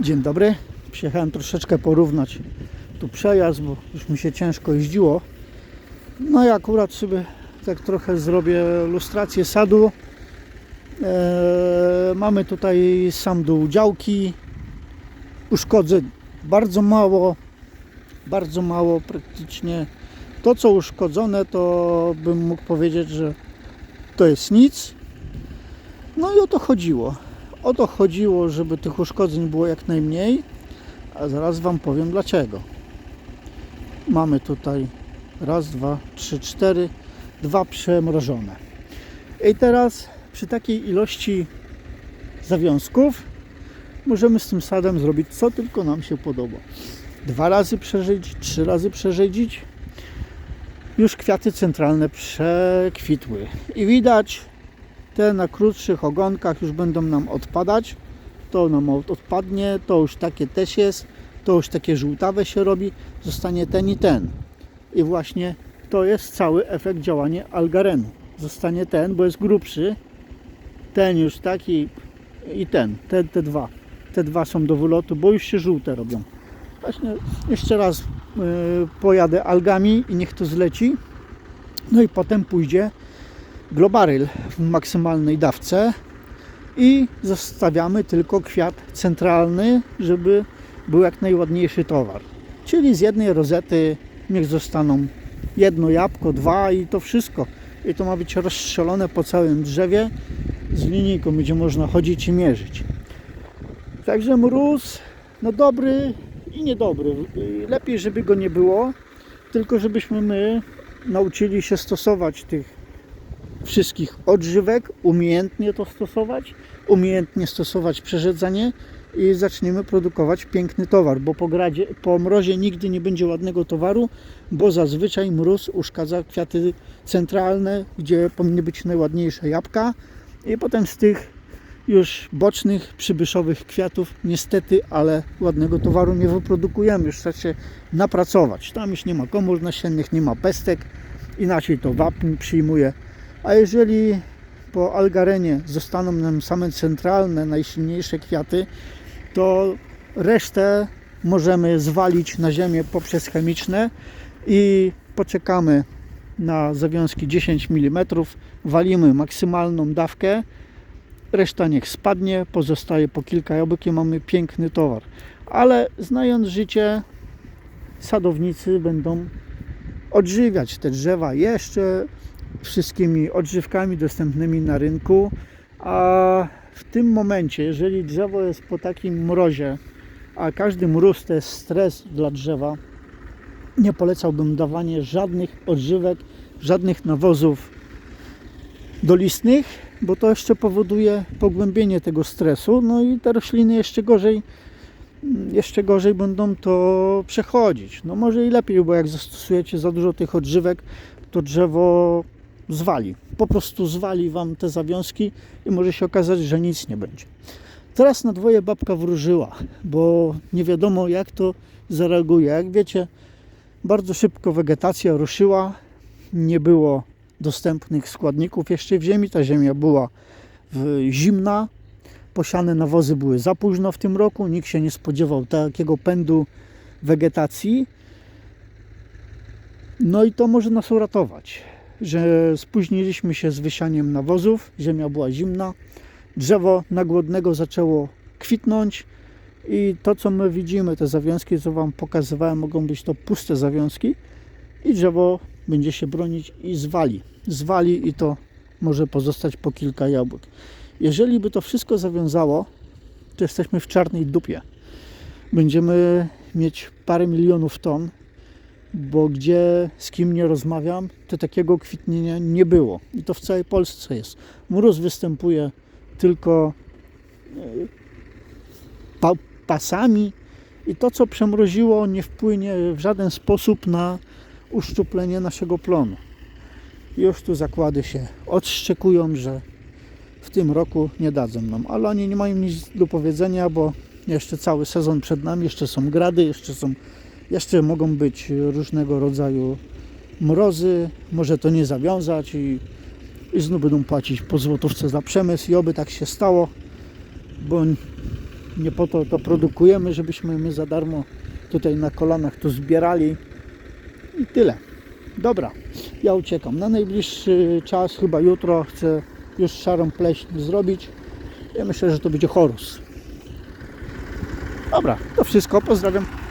Dzień dobry. Przyjechałem troszeczkę porównać tu przejazd, bo już mi się ciężko jeździło. No i akurat sobie tak trochę zrobię lustrację sadu. Eee, mamy tutaj sam dół działki. Uszkodzeń bardzo mało. Bardzo mało praktycznie. To co uszkodzone to bym mógł powiedzieć, że to jest nic. No i o to chodziło. O to chodziło, żeby tych uszkodzeń było jak najmniej, a zaraz Wam powiem dlaczego. Mamy tutaj raz, dwa, trzy, cztery, dwa przemrożone. I teraz przy takiej ilości zawiązków możemy z tym sadem zrobić co tylko nam się podoba. Dwa razy przerzedzić, trzy razy przerzedzić. Już kwiaty centralne przekwitły. I widać te na krótszych ogonkach już będą nam odpadać. To nam od- odpadnie, to już takie też jest, to już takie żółtawe się robi, zostanie ten i ten. I właśnie to jest cały efekt działania algarenu. Zostanie ten, bo jest grubszy, ten już taki i ten, te, te dwa. Te dwa są do wylotu, bo już się żółte robią. Właśnie jeszcze raz yy, pojadę algami i niech to zleci. No i potem pójdzie globaryl w maksymalnej dawce i zostawiamy tylko kwiat centralny, żeby był jak najładniejszy towar. Czyli z jednej rozety niech zostaną jedno jabłko, dwa i to wszystko. I to ma być rozstrzelone po całym drzewie. Z linijką będzie można chodzić i mierzyć. Także mróz, no dobry i niedobry. Lepiej, żeby go nie było, tylko żebyśmy my nauczyli się stosować tych wszystkich odżywek, umiejętnie to stosować, umiejętnie stosować przerzedzanie i zaczniemy produkować piękny towar, bo po, gradzie, po mrozie nigdy nie będzie ładnego towaru, bo zazwyczaj mróz uszkadza kwiaty centralne, gdzie powinny być najładniejsze jabłka i potem z tych już bocznych, przybyszowych kwiatów niestety, ale ładnego towaru nie wyprodukujemy, już trzeba się napracować. Tam już nie ma komór nasiennych, nie ma pestek, inaczej to wapń przyjmuje a jeżeli po algarenie zostaną nam same centralne, najsilniejsze kwiaty, to resztę możemy zwalić na ziemię poprzez chemiczne i poczekamy na zawiązki 10 mm, walimy maksymalną dawkę, reszta niech spadnie, pozostaje po kilka jabłek i mamy piękny towar. Ale znając życie, sadownicy będą odżywiać te drzewa jeszcze wszystkimi odżywkami dostępnymi na rynku, a w tym momencie, jeżeli drzewo jest po takim mrozie, a każdy mróz to jest stres dla drzewa, nie polecałbym dawania żadnych odżywek, żadnych nawozów dolistnych, bo to jeszcze powoduje pogłębienie tego stresu, no i te rośliny jeszcze gorzej jeszcze gorzej będą to przechodzić. No może i lepiej, bo jak zastosujecie za dużo tych odżywek, to drzewo zwali. Po prostu zwali Wam te zawiązki i może się okazać, że nic nie będzie. Teraz na dwoje babka wróżyła, bo nie wiadomo jak to zareaguje. Jak wiecie, bardzo szybko wegetacja ruszyła, nie było dostępnych składników jeszcze w ziemi, ta ziemia była zimna, posiane nawozy były za późno w tym roku, nikt się nie spodziewał takiego pędu wegetacji. No i to może nas uratować że spóźniliśmy się z wysianiem nawozów, ziemia była zimna, drzewo na głodnego zaczęło kwitnąć i to co my widzimy, te zawiązki co Wam pokazywałem, mogą być to puste zawiązki i drzewo będzie się bronić i zwali. Zwali i to może pozostać po kilka jabłek. Jeżeli by to wszystko zawiązało, to jesteśmy w czarnej dupie. Będziemy mieć parę milionów ton bo gdzie z kim nie rozmawiam, to takiego kwitnienia nie było. I to w całej Polsce jest. Mróz występuje tylko e, pa, pasami i to, co przemroziło, nie wpłynie w żaden sposób na uszczuplenie naszego plonu. Już tu zakłady się odszczekują, że w tym roku nie dadzą nam, ale oni nie mają nic do powiedzenia, bo jeszcze cały sezon przed nami, jeszcze są grady, jeszcze są jeszcze mogą być różnego rodzaju mrozy, może to nie zawiązać i, i znów będą płacić po złotówce za przemysł i oby tak się stało, bo Nie po to to produkujemy, żebyśmy my za darmo tutaj na kolanach to zbierali. I tyle. Dobra, ja uciekam. Na najbliższy czas, chyba jutro, chcę już szarą pleśń zrobić. Ja myślę, że to będzie chorus. Dobra, to wszystko. Pozdrawiam.